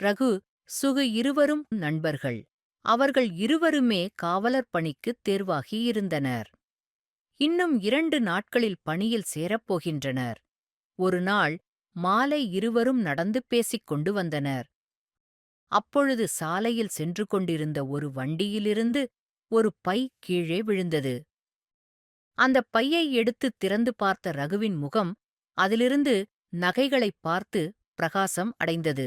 ரகு சுகு இருவரும் நண்பர்கள். அவர்கள் இருவருமே காவலர் பணிக்குத் தேர்வாகியிருந்தனர் இன்னும் இரண்டு நாட்களில் பணியில் சேரப்போகின்றனர். ஒரு நாள் மாலை இருவரும் நடந்து பேசிக் கொண்டு வந்தனர். அப்பொழுது சாலையில் சென்று கொண்டிருந்த ஒரு வண்டியிலிருந்து ஒரு பை கீழே விழுந்தது. அந்தப் பையை எடுத்துத் திறந்து பார்த்த ரகுவின் முகம் அதிலிருந்து நகைகளைப் பார்த்து பிரகாசம் அடைந்தது.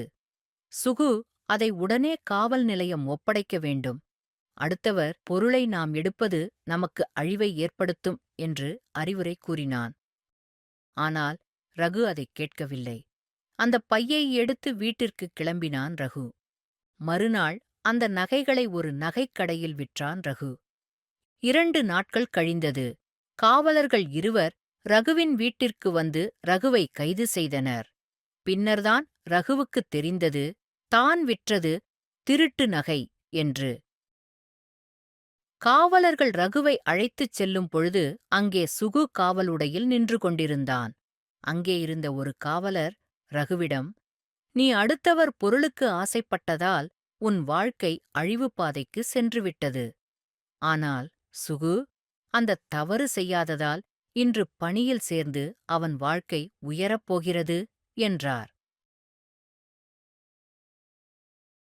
சுகு அதை உடனே காவல் நிலையம் ஒப்படைக்க வேண்டும். அடுத்தவர் பொருளை நாம் எடுப்பது நமக்கு அழிவை ஏற்படுத்தும் என்று அறிவுரை கூறினான். ஆனால் ரகு அதைக் கேட்கவில்லை. அந்தப் பையை எடுத்து வீட்டிற்குக் கிளம்பினான் ரகு. மறுநாள் அந்த நகைகளை ஒரு நகைக்கடையில் விற்றான் ரகு. இரண்டு நாட்கள் கழிந்தது. காவலர்கள் இருவர் ரகுவின் வீட்டிற்கு வந்து ரகுவை கைது செய்தனர். பின்னர்தான் ரகுவுக்குத் தெரிந்தது தான் விற்றது திருட்டு நகை என்று. காவலர்கள் ரகுவை அழைத்துச் செல்லும் பொழுது அங்கே சுகு காவலுடையில் நின்று கொண்டிருந்தான். அங்கே இருந்த ஒரு காவலர் ரகுவிடம் நீ அடுத்தவர் பொருளுக்கு ஆசைப்பட்டதால் உன் வாழ்க்கை அழிவுப் பாதைக்கு சென்றுவிட்டது. ஆனால் சுகு அந்தத் தவறு செய்யாததால் இன்று பணியில் சேர்ந்து அவன் வாழ்க்கை உயரப் போகிறது என்றார்.